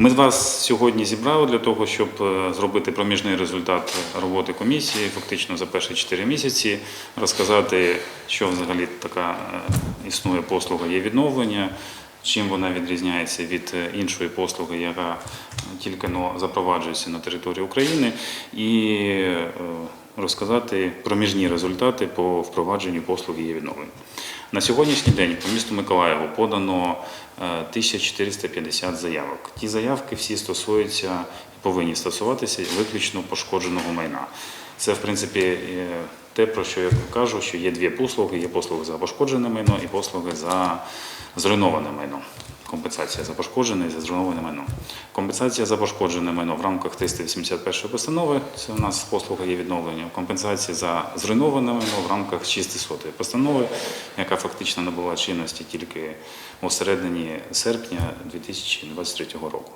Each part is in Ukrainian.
Ми вас сьогодні зібрали для того, щоб е, зробити проміжний результат роботи комісії, фактично за перші 4 місяці, розказати, що взагалі така е, існує послуга є відновлення, чим вона відрізняється від е, іншої послуги, яка тільки запроваджується на території України, і розказати проміжні результати по впровадженню послуги є відновлення. На сьогоднішній день по місту Миколаєву подано е, 1450 заявок. Ті заявки всі стосуються і повинні стосуватися виключно пошкодженого майна. Це, в принципі, е, те, про що я кажу, що є дві послуги: є послуги за пошкоджене майно і послуги за зруйноване майно. Компенсація за пошкоджене і за зруйноване майно. Компенсація за пошкоджене майно в рамках 381 постанови, це у нас послуга є відновлення. Компенсація за зруйноване майно в рамках 600 постанови, яка фактично набула чинності тільки у середині серпня 2023 року.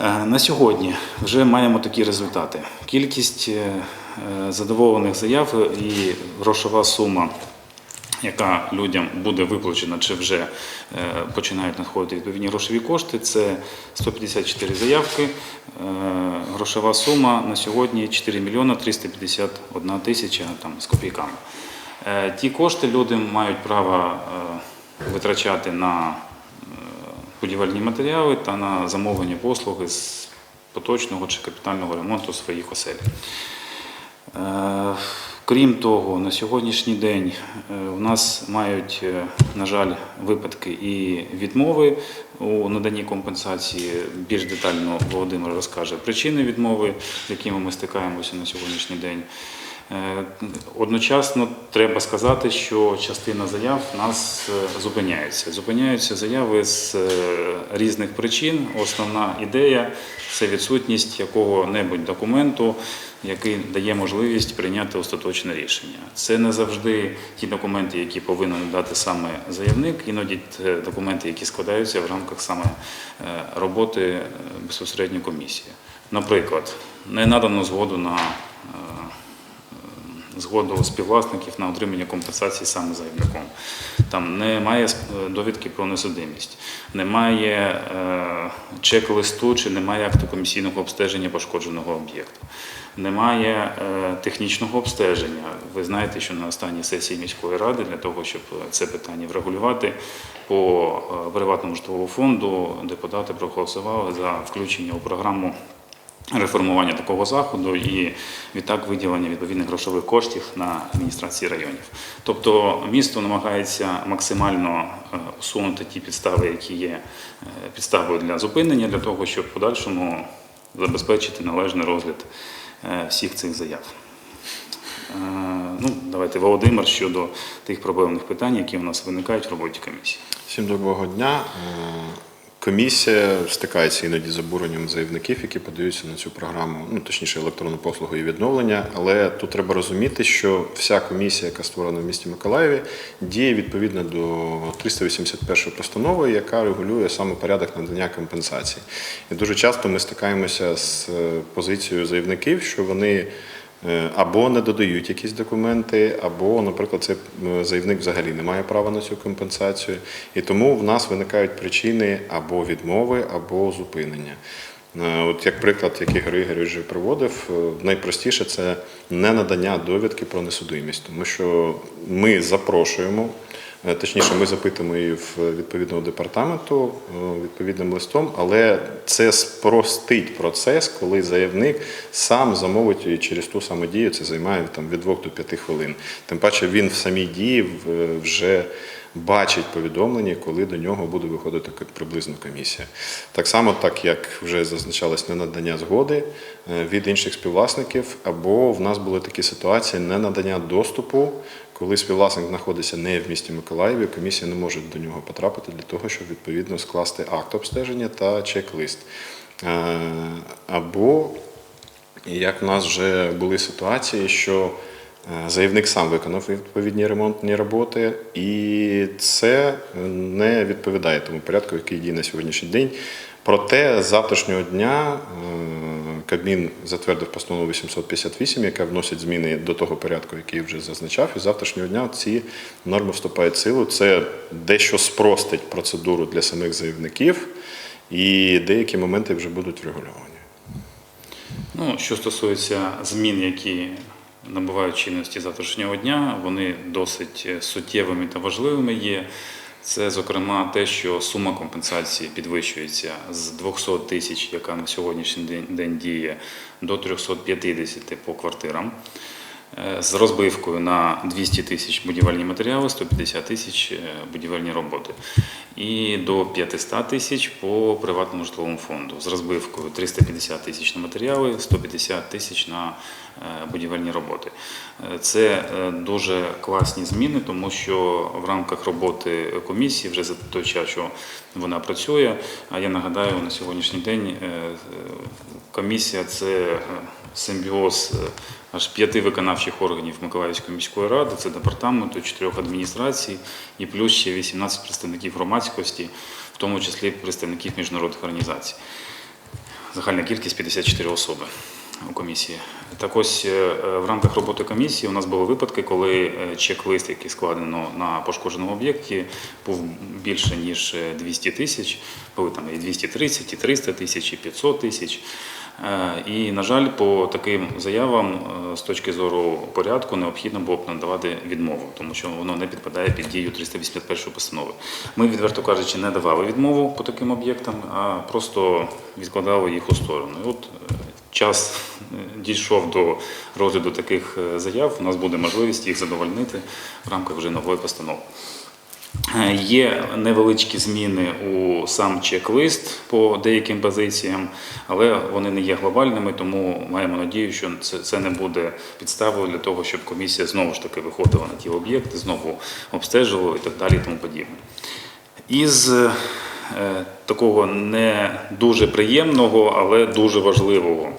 Е, На сьогодні вже маємо такі результати. Кількість е, е, задоволених заяв і грошова сума, яка людям буде виплачена, чи вже е, починають надходити відповідні грошові кошти, це 154 заявки. Е, Грошова сума на сьогодні 4 мільйона 351 тисяча там, з копійками. Е, Ті кошти люди мають право витрачати на будівельні матеріали та на замовлення послуги з поточного чи капітального ремонту своїх осель. Крім того, на сьогоднішній день е, у нас мають, е, на жаль, випадки і відмови у наданні компенсації. Більш детально Володимир розкаже причини відмови, з якими ми стикаємося на сьогоднішній день. Е, Одночасно треба сказати, що частина заяв в нас е, зупиняється. Зупиняються заяви з е, різних причин. Основна ідея це відсутність якого-небудь документу, який дає можливість прийняти остаточне рішення. Це не завжди ті документи, які повинен дати саме заявник, іноді документи, які складаються в рамках саме роботи безпосередньо комісії. Наприклад, не надано згоду на згоду співвласників на отримання компенсації саме заявником. Там немає е, довідки про несудимість, немає е, чек-листу чи немає акту комісійного обстеження пошкодженого об'єкту, немає е, технічного обстеження. Ви знаєте, що на останній сесії міської ради для того, щоб це питання врегулювати по приватному житловому фонду, депутати проголосували за включення у програму реформування такого заходу і відтак виділення відповідних грошових коштів на адміністрації районів. Тобто місто намагається максимально е, усунути ті підстави, які є е, підставою для зупинення, для того, щоб в подальшому забезпечити належний розгляд е, всіх цих заяв. Ну, давайте Володимир щодо тих проблемних питань, які у нас виникають в роботі комісії. Всім доброго дня. Комісія стикається іноді з обуренням заявників, які подаються на цю програму, ну точніше електронну послугу і відновлення. Але тут треба розуміти, що вся комісія, яка створена в місті Миколаєві, діє відповідно до 381 постанови, яка регулює саме порядок надання компенсації. І дуже часто ми стикаємося з е, позицією заявників, що вони або не додають якісь документи, або, наприклад, цей е, заявник взагалі не має права на цю компенсацію. І тому в нас виникають причини або відмови, або зупинення. Е, От як приклад, який Григорій Ігорович проводив, е, найпростіше це не надання довідки про несудимість, тому що ми запрошуємо. Е, Точніше, ми запитуємо її в відповідного департаменту е, відповідним листом, але це спростить процес, коли заявник сам замовить її через ту саму дію. Це займає там від 2 до 5 хвилин. Тим паче він в самій дії вже бачить повідомлення, коли до нього буде виходити приблизно комісія. Так само, так як вже зазначалось, ненадання згоди е, від інших співвласників, або в нас були такі ситуації ненадання доступу, коли співвласник знаходиться не в місті Миколаєві, комісія не може до нього потрапити для того, щоб відповідно скласти акт обстеження та чек-лист. Е, Або як в нас вже були ситуації, що е, заявник сам виконав відповідні ремонтні роботи, і це не відповідає тому порядку, який діє на сьогоднішній день. Проте з завтрашнього дня е, Кабмін затвердив постанову 858, яка вносить зміни до того порядку, який вже зазначав. І з завтрашнього дня ці норми вступають в силу. Це дещо спростить процедуру для самих заявників. і деякі моменти вже будуть врегульовані. Ну, що стосується змін, які набувають чинності завтрашнього дня, вони досить суттєвими та важливими є. Це, зокрема, те, що сума компенсації підвищується з 200 тисяч, яка на сьогоднішній день- діє, до 350 по квартирам. Е, З розбивкою на 200 тисяч будівельні матеріали, 150 тисяч е, будівельні роботи. І до 500 тисяч по приватному житловому фонду. З розбивкою 350 тисяч на матеріали, 150 тисяч на е, будівельні роботи. Це дуже класні зміни, тому що в рамках роботи комісії вже за той час, що вона працює. А я нагадаю, на сьогоднішній день комісія це симбіоз е, аж п'яти виконавчих органів Миколаївської міської ради, це департаменту, чотирьох адміністрацій і плюс ще 18 представників громадськості, в тому числі представників міжнародних організацій. Загальна кількість 54 особи у комісії. Так ось е, е, в рамках роботи комісії у нас були випадки, коли чек-лист, який складено на пошкодженому об'єкті, був більше ніж е, 200 тисяч. Були там і 230, і 300 тисяч, і 500 тисяч. Е, І, на жаль, по таким заявам е, з точки зору порядку необхідно було б надавати відмову, тому що воно не підпадає під дію 381 постанови. Ми, відверто кажучи, не давали відмову по таким об'єктам, а просто відкладали їх у сторону. І от е, час дійшов до розгляду таких заяв. У нас буде можливість їх задовольнити в рамках вже нової постанови. Є невеличкі зміни у сам чек-лист по деяким позиціям, але вони не є глобальними, тому маємо надію, що це, не буде підставою для того, щоб комісія знову ж таки виходила на ті об'єкти, знову обстежувала і так далі, і тому подібне. Із е, такого не дуже приємного, але дуже важливого.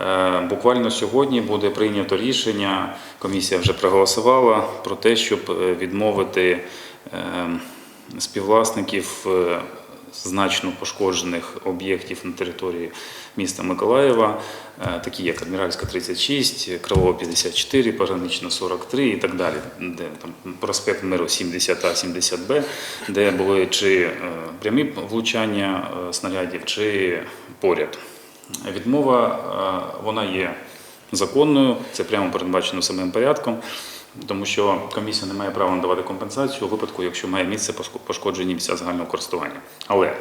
Е, Буквально сьогодні буде прийнято рішення, комісія вже проголосувала про те, щоб е, відмовити співвласників е, значно пошкоджених об'єктів на території міста Миколаєва, е, такі як Адміральська 36, Крилова 54, Погранична 43 і так далі, де там проспект Миру 70А, 70Б, де були чи е, прямі влучання снарядів, чи поряд. Відмова вона є законною, це прямо передбачено самим порядком, тому що комісія не має права надавати компенсацію у випадку, якщо має місце пошко- пошкоджені місця загального користування. Але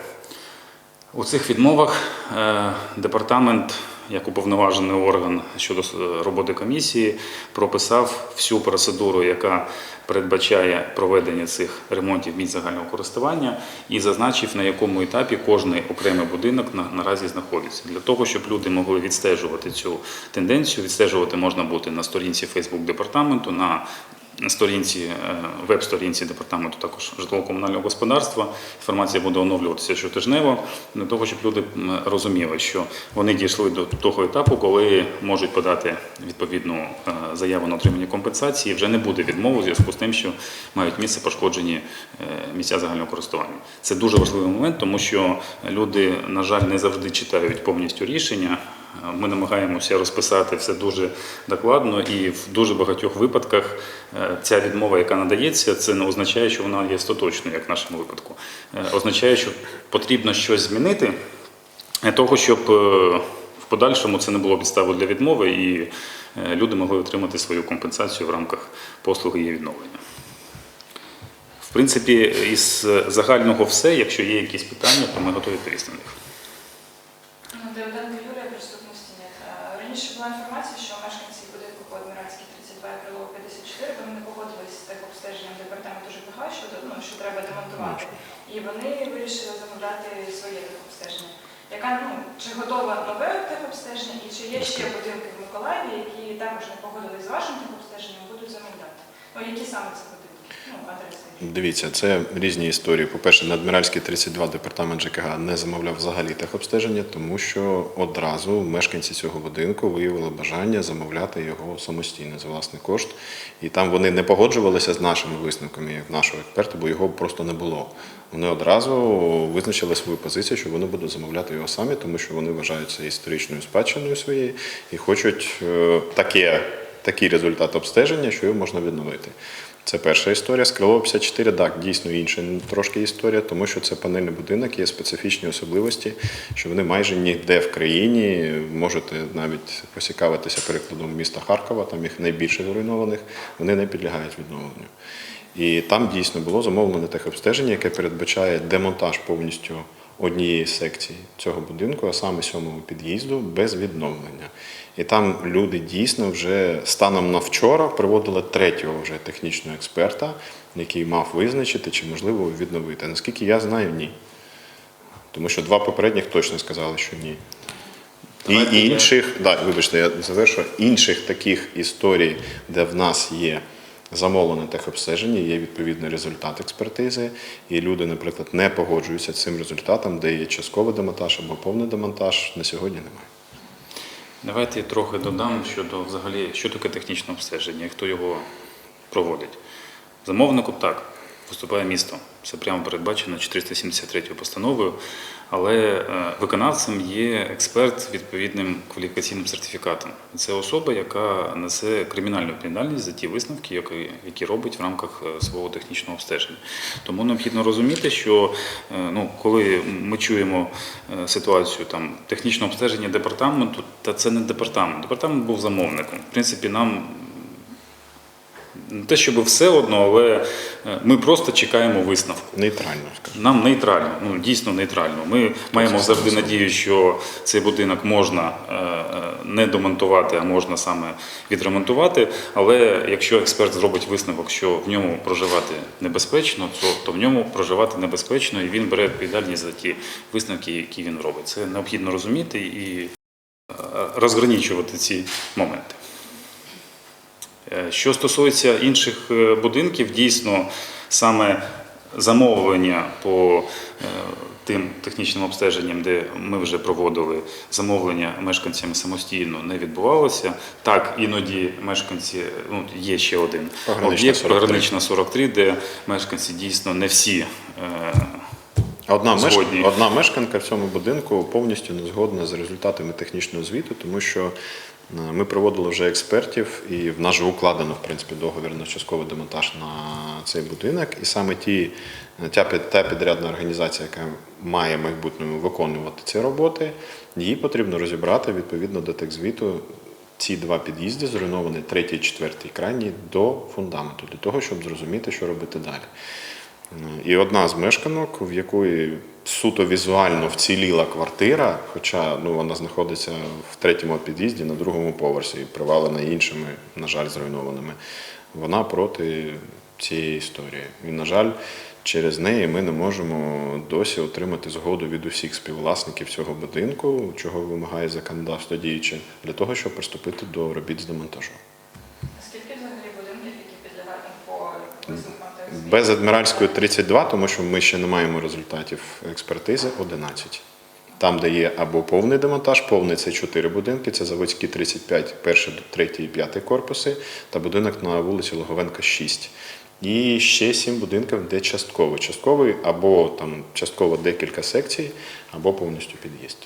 у цих відмовах е, департамент, як уповноважений орган щодо роботи комісії, прописав всю процедуру, яка передбачає проведення цих ремонтів місць загального користування, і зазначив, на якому етапі кожний окремий будинок на- наразі знаходиться. Для того, щоб люди могли відстежувати цю тенденцію, відстежувати можна бути на сторінці Фейсбук департаменту, на сторінці, е, веб-сторінці департаменту також житлово-комунального господарства. Інформація буде оновлюватися щотижнево для того, щоб люди розуміли, що вони дійшли до того етапу, коли можуть подати відповідну е, заяву на отримання компенсації. Вже не буде відмови у зв'язку з тим, що мають місце пошкоджені е, місця загального користування. Це дуже важливий момент, тому що люди, на жаль, не завжди читають повністю рішення. Ми намагаємося розписати все дуже докладно, і в дуже багатьох випадках е, ця відмова, яка надається, це не означає, що вона є остаточною, як в нашому випадку. Е, Означає, що потрібно щось змінити для того, щоб е, в подальшому це не було підставою для відмови, і е, люди могли отримати свою компенсацію в рамках послуги її відновлення. В принципі, із загального все, якщо є якісь питання, то ми готові відповісти на них. Ну, Давиденко Юлія присутності нет. Е, Раніше була інформація, що мешканці будинку по Адміральській 32 і Крилова 54 вони не погодились з тих обстеженням департаменту ЖКГ, що, ну, що треба демонтувати. І вони вирішили замовляти своє техобстеження. Яка, ну, чи готове нове техобстеження, і чи є ще будинки в Миколаєві, які також не погодились з вашим техобстеженням, будуть замовляти? Ну, які саме це будинки? Ну, адреси. Дивіться, це різні історії. По-перше, на Адміральській 32 департамент ЖКГ не замовляв взагалі техобстеження, тому що одразу мешканці цього будинку виявили бажання замовляти його самостійно за власний кошт. І там вони не погоджувалися з нашими висновками, як нашого експерта, бо його просто не було. Вони одразу визначили свою позицію, що вони будуть замовляти його самі, тому що вони вважають це історичною спадщиною своєю і хочуть е, таке, такий результат обстеження, що його можна відновити. Це перша історія. З Крилова 54, так, дійсно інша трошки історія, тому що це панельний будинок, є специфічні особливості, що вони майже ніде в країні. Можете навіть поцікавитися прикладом міста Харкова, там їх найбільше зруйнованих, вони не підлягають відновленню. І там дійсно було замовлене техобстеження, яке передбачає демонтаж повністю однієї секції цього будинку, а саме сьомого під'їзду, без відновлення. І там люди дійсно вже станом на вчора приводили третього вже технічного експерта, який мав визначити, чи можливо відновити. Наскільки я знаю, ні. Тому що два попередніх точно сказали, що ні. І інших, да, вибачте, я завершу, інших таких історій, де в нас є замовлене техобстеження, є відповідний результат експертизи, і люди, наприклад, не погоджуються з цим результатом, де є частковий демонтаж або повний демонтаж, на сьогодні немає. Давайте я трохи додам щодо взагалі, що таке технічне обстеження і хто його проводить. Замовником так, виступає місто. Це прямо передбачено 473 постановою, але е, виконавцем є експерт з відповідним кваліфікаційним сертифікатом. Це особа, яка несе кримінальну відповідальність за ті висновки, які, робить в рамках е, свого технічного обстеження. Тому необхідно розуміти, що е, ну, коли ми чуємо ситуацію там технічного обстеження департаменту, та це не департамент. Департамент був замовником. В принципі, нам не те, щоб все одно, але е, ми просто чекаємо висновку. Нейтрально. Нам нейтрально, ну дійсно нейтрально. Ми маємо завжди надію, що цей будинок можна е, е, не домонтувати, а можна саме відремонтувати. Але якщо експерт зробить висновок, що в ньому проживати небезпечно, то, то в ньому проживати небезпечно, і він бере відповідальність за ті висновки, які він робить. Це необхідно розуміти і розгранічувати ці моменти. Е, Що стосується інших е, будинків, дійсно саме замовлення по е, тим технічним обстеженням, де ми вже проводили замовлення мешканцями самостійно, не відбувалося. Так, іноді мешканці, ну є ще один об'єкт 43. погранична 43, де мешканці дійсно не всі. е, Одна, мешк... Одна мешканка в цьому будинку повністю не згодна з результатами технічного звіту, тому що ми проводили вже експертів, і в нас же укладено в принципі договір на частковий демонтаж на цей будинок. І саме ті та, та підрядна організація, яка має майбутньому виконувати ці роботи, її потрібно розібрати відповідно до техзвіту. Ці два під'їзди зруйновані третій четвертий крайній до фундаменту, для того, щоб зрозуміти, що робити далі. І одна з мешканок, в якої суто візуально вціліла квартира, хоча ну, вона знаходиться в третьому під'їзді на другому поверсі, привалена іншими, на жаль, зруйнованими, вона проти цієї історії. І, на жаль, через неї ми не можемо досі отримати згоду від усіх співвласників цього будинку, чого вимагає законодавство діюче, для того, щоб приступити до робіт з демонтажу. Скільки взагалі будинків, які підлягають там по висновкам та Без адміральської 32, тому що ми ще не маємо результатів експертизи 11. Там, де є або повний демонтаж, повний це 4 будинки, це заводські 35, перший, третій і п'ятий корпуси, та будинок на вулиці Логовенка 6. І ще 7 будинків, де частковий. Частковий або там частково декілька секцій, або повністю під'їзд.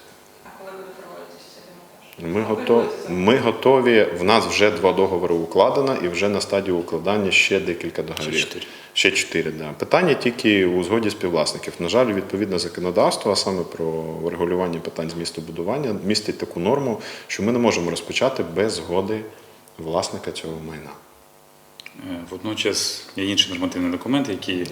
А коли буде проводитися цей демонтаж? Ми готові, ми готові. В нас вже два договори укладено, і вже на стадії укладання ще декілька договорів. Ще чотири. Ще чотири, да. Питання тільки у згоді співвласників. На жаль, відповідне законодавство, а саме про регулювання питань з містобудування, містить таку норму, що ми не можемо розпочати без згоди власника цього майна. Е, Водночас є інший нормативний документ, який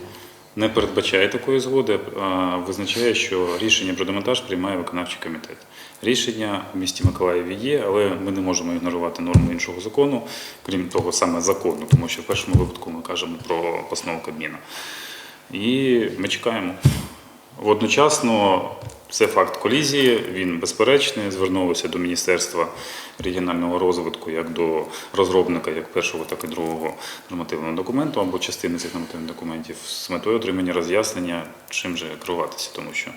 не передбачає такої згоди, а визначає, що рішення про демонтаж приймає виконавчий комітет. Рішення в місті Миколаєві є, але ми не можемо ігнорувати норму іншого закону, крім того, саме закону, тому що в першому випадку ми кажемо про постанову Кабміна. І ми чекаємо. Водночасно це факт колізії, він безперечний. Звернулося до Міністерства регіонального розвитку як до розробника як першого, так і другого нормативного документу або частини цих нормативних документів з метою отримання роз'яснення, чим же керуватися, тому що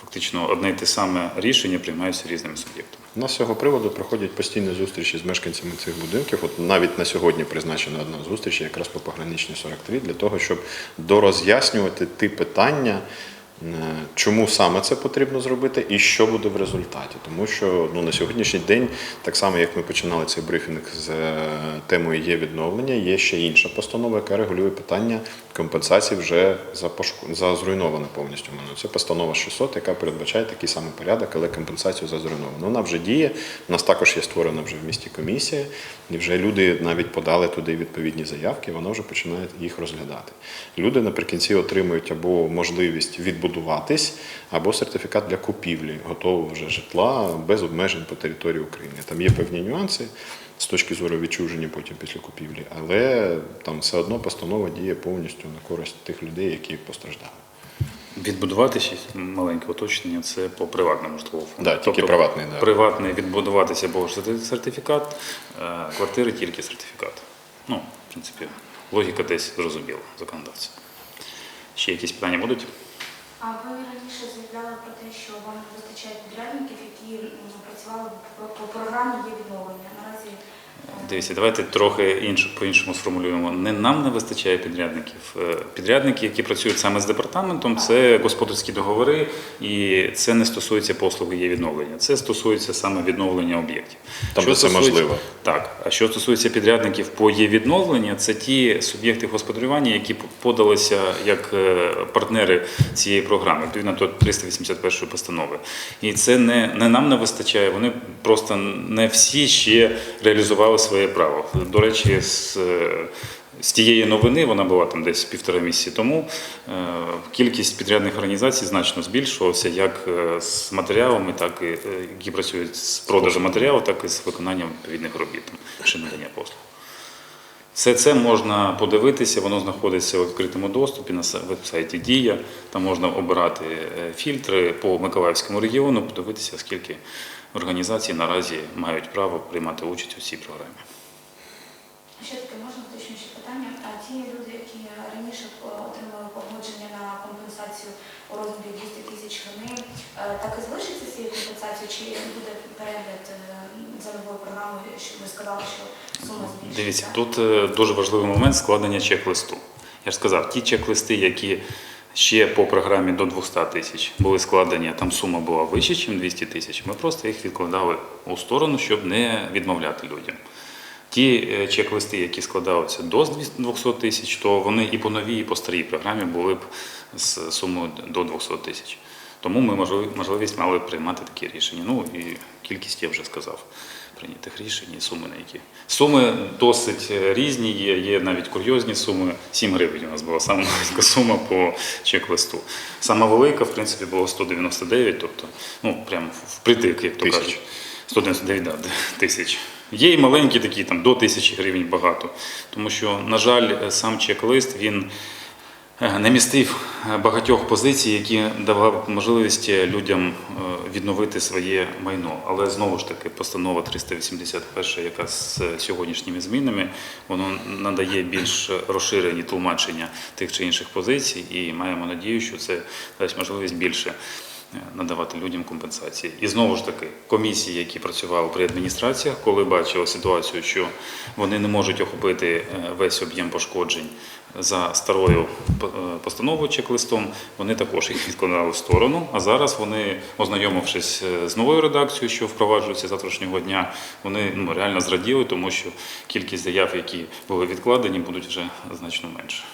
фактично одне й те саме рішення приймається різними суб'єктами. У нас з цього приводу проходять постійні зустрічі з мешканцями цих будинків. От навіть на сьогодні призначена одна зустріч якраз по пограничній 43, для того, щоб дороз'яснювати ті питання, Чому саме це потрібно зробити і що буде в результаті? Тому що ну, на сьогоднішній день, так само як ми починали цей брифінг з е, темою є відновлення, є ще інша постанова, яка регулює питання компенсації вже за, пошко... за зруйноване повністю майно. Це постанова 600, яка передбачає такий самий порядок, але компенсацію за зруйноване. Вона вже діє. У нас також є створена вже в місті комісія, і вже люди навіть подали туди відповідні заявки, вона вже починає їх розглядати. Люди наприкінці отримують або можливість відбудуватись, або сертифікат для купівлі готового вже житла без обмежень по території України. Там є певні нюанси з точки зору відчуження потім після купівлі, але там все одно постанова діє повністю на користь тих людей, які постраждали. Відбудувати ще маленьке уточнення це по приватному житловому фонду. Да, тільки приватний, да. Приватний відбудуватися або сертифікат, е, квартири тільки сертифікат. Ну, в принципі, логіка десь зрозуміла законодавця. Ще якісь питання будуть? А ви раніше заявляли про те, що вам не вистачає підрядників, які працювали по, програмі є відновлення. Наразі Дивіться, давайте трохи інше, по-іншому сформулюємо. Не нам не вистачає підрядників. Е, Підрядники, які працюють саме з департаментом, це господарські договори, і це не стосується послуги є відновлення. Це стосується саме відновлення об'єктів. Там, Що це можливо. Так, а що стосується підрядників по є відновлення, це ті суб'єкти господарювання, які подалися як е, партнери цієї програми, відповідно до 381 постанови. І це не, не нам не вистачає. Вони просто не всі ще реалізували своє право. До речі, з, з тієї новини вона була там десь півтора місяці тому. е, Кількість підрядних організацій значно збільшувалася як е, з матеріалами, так і е, які працюють з продажу матеріалу, так і з виконанням відповідних робіт чи надання послуг. Все це можна подивитися, воно знаходиться у відкритому доступі на веб-сайті Дія. Там можна обирати фільтри по Миколаївському регіону, подивитися, скільки організацій наразі мають право приймати участь у цій програмі. ще таке можна уточнююче питання. А ті люди, які раніше е, отримали погодження на компенсацію у розмірі 200 тисяч, вони е, так і залишаться цією компенсацією, чи буде перегляд е, за новою програмою, що ви сказали, що сума збільшиться? Дивіться, тут дуже важливий момент складення чек-листу. Я ж сказав, ті чек-листи, які ще по програмі до 200 тисяч були складені, там сума була вища, ніж 200 тисяч, ми просто їх відкладали у сторону, щоб не відмовляти людям. Ті е, чек-листи, які складалися до 200 тисяч, то вони і по новій, і по старій програмі були б з сумою до 200 тисяч. Тому ми можливість мали приймати такі рішення. Ну і кількість я вже сказав прийнятих рішень і суми на які. Суми досить е, різні є, є навіть курйозні суми. 7 гривень у нас була сама маленька сума по чек-листу. Сама велика, в принципі, було 199, тобто, ну, прямо впритик, як то Тисяч. кажуть. 199 да, тисяч. Є і маленькі такі, там до тисячі гривень багато. Тому що, на жаль, е, сам чек-лист він не містив багатьох позицій, які давали б можливість е, людям е, відновити своє майно. Але знову ж таки, постанова 381, яка з е, сьогоднішніми змінами, воно надає більш розширені тлумачення тих чи інших позицій, і маємо надію, що це дасть можливість більше надавати людям компенсації. І знову ж таки, комісії, які працювали при адміністраціях, коли бачили ситуацію, що вони не можуть охопити весь об'єм пошкоджень за старою е, постановою чек-листом, вони також їх відкладали в сторону. А зараз вони, ознайомившись е, з новою редакцією, що впроваджується завтрашнього дня, вони ну, реально зраділи, тому що кількість заяв, які були відкладені, будуть вже значно менше.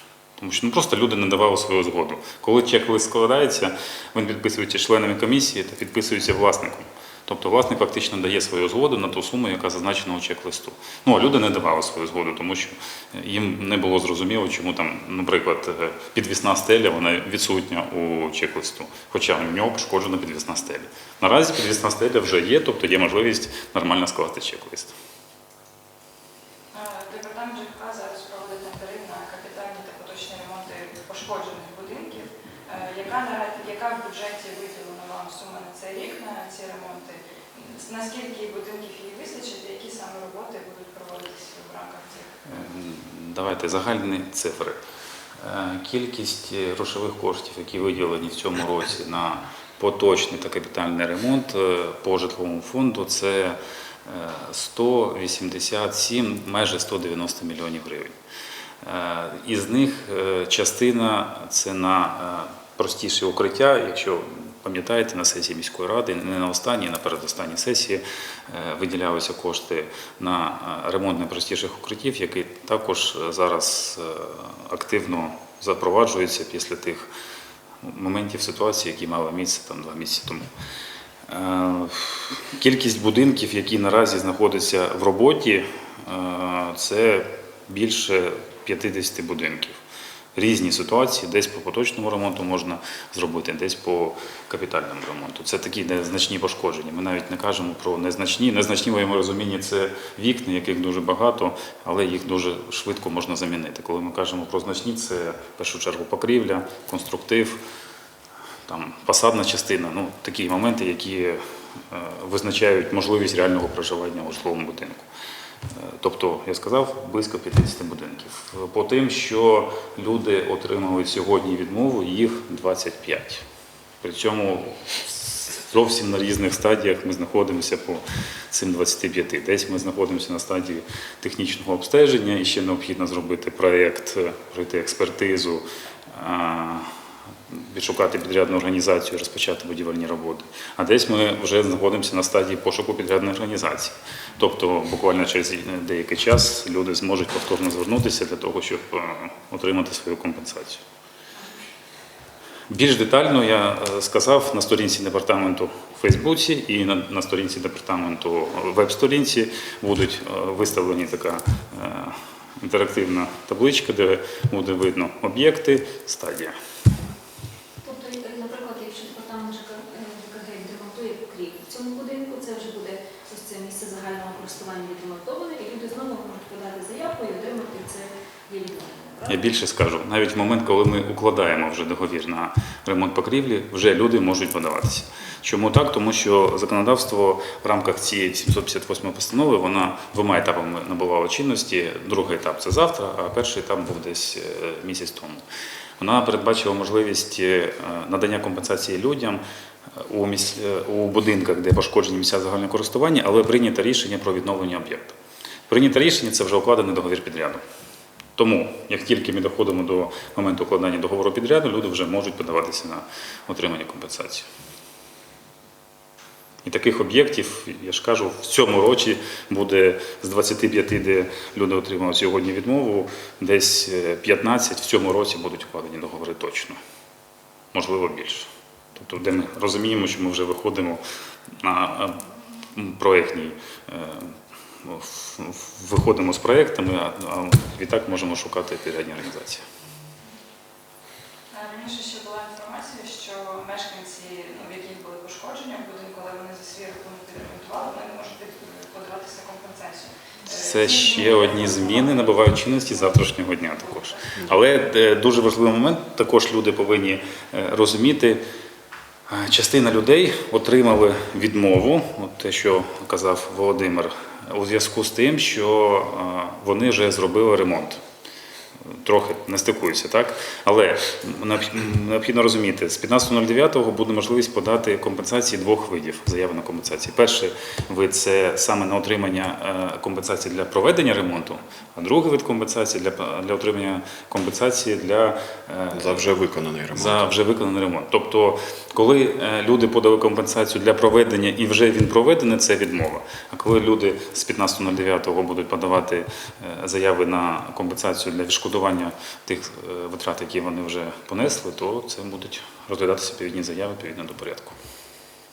Тому що ну, просто люди не давали свою згоду. Коли чек-лист складається, він підписується членами комісії та підписується власником. Тобто власник фактично дає свою згоду на ту суму, яка зазначена у чек-листу. Ну а люди не давали свою згоду, тому що їм не було зрозуміло, чому там, наприклад, е, підвісна стеля вона відсутня у чек-листу, хоча у нього пошкоджена підвісна стеля. Наразі підвісна стеля вже є, тобто є можливість нормально скласти чек-лист. Е, Департамент зараз проводить тендери на капітальні та поточні ремонти пошкоджених будинків. Е, яка в бюджеті виділена вам сума на цей рік на ці ремонти? Наскільки будинків її вистачить, які саме роботи будуть проводитися в рамках цих? Давайте загальні цифри. Е, Кількість е, грошових коштів, які виділені в цьому році на поточний та капітальний ремонт е, по житловому фонду, це е, 187, майже 190 мільйонів гривень. Із них частина це на е, простіші укриття, якщо пам'ятаєте, на сесії міської ради, не на останній, на передостанній сесії е, виділялися кошти на е, ремонт найпростіших укриттів, які також е, зараз активно запроваджуються після тих моментів ситуації, які мали місце там два місяці тому. Кількість будинків, які наразі знаходяться в роботі, це більше 50 будинків. Різні ситуації, десь по поточному ремонту можна зробити, десь по капітальному ремонту. Це такі незначні пошкодження. Ми навіть не кажемо про незначні. Незначні в моєму розумінні це вікна, яких дуже багато, але їх дуже швидко можна замінити. Коли ми кажемо про значні, це в першу чергу покрівля, конструктив, там фасадна частина, ну такі моменти, які е, визначають можливість реального проживання у житловому будинку. Тобто, я сказав, близько 50 будинків. По тим, що люди отримують сьогодні відмову, їх 25. При цьому зовсім на різних стадіях ми знаходимося по цим 25. Десь ми знаходимося на стадії технічного обстеження і ще необхідно зробити проєкт, пройти експертизу, відшукати підрядну організацію, розпочати будівельні роботи. А десь ми вже знаходимося на стадії пошуку підрядної організації. Тобто, буквально через деякий час люди зможуть повторно звернутися для того, щоб е, отримати свою компенсацію. Більш детально я е, сказав на сторінці департаменту у Фейсбуці і на, сторінці департаменту е, веб-сторінці будуть виставлені така інтерактивна табличка, де буде видно об'єкти, стадія. Тобто, як, наприклад, якщо департамент ЖК ЖКГ відремонтує покрівлю, в цьому будинку це вже буде ось це місце загального користування відремонтоване, і люди знову можуть подати заявку і отримати це відновлення. Я більше скажу, навіть в момент, коли ми укладаємо вже договір на ремонт покрівлі, вже люди можуть подаватися. Чому так? Тому що законодавство в рамках цієї 758 постанови вона двома етапами набувало чинності. Другий етап це завтра, а перший етап був десь е, місяць тому. Вона передбачила можливість е, надання компенсації людям у, міс... е, у будинках, де пошкоджені місця загального користування, але прийнято рішення про відновлення об'єкту. Прийнято рішення це вже укладений договір підряду. Тому, як тільки ми доходимо до моменту укладання договору підряду, люди вже можуть подаватися на отримання компенсації. І таких об'єктів, я ж кажу, в цьому році буде з 25, де люди отримали сьогодні відмову, десь е, 15 в цьому році будуть укладені договори точно. Можливо, більше. Тобто, де ми розуміємо, що ми вже виходимо на е, проєктній е, виходимо з проєктами, а відтак можемо шукати підрядні організації. Е, Раніше ще була інформація, що мешканці, ну, в яких були пошкодження в будинку, але вони за свій рахунок підремонтували, вони не можуть під- подаватися на компенсацію. Е, Це ще одні зміни набувають чинності завтрашнього дня також. Але е, дуже важливий момент, також люди повинні е, розуміти. е, Частина людей отримали відмову, от те, що казав Володимир, у зв'язку з тим, що вони вже зробили ремонт. Трохи не стикуються, так? Але необхідно розуміти, з 15.09 буде можливість подати компенсації двох видів заяви на компенсації. Перший вид це саме на отримання е, компенсації для проведення ремонту, а другий вид компенсації для, для отримання компенсації для е, За вже виконаний ремонт. за вже виконаний ремонт. Тобто, коли е, люди подали компенсацію для проведення і вже він проведений, це відмова. А коли люди з 15.09 будуть подавати заяви на компенсацію для відшкодування тих е, витрат, які вони вже понесли, то це будуть розглядатися відповідні заяви відповідно до порядку.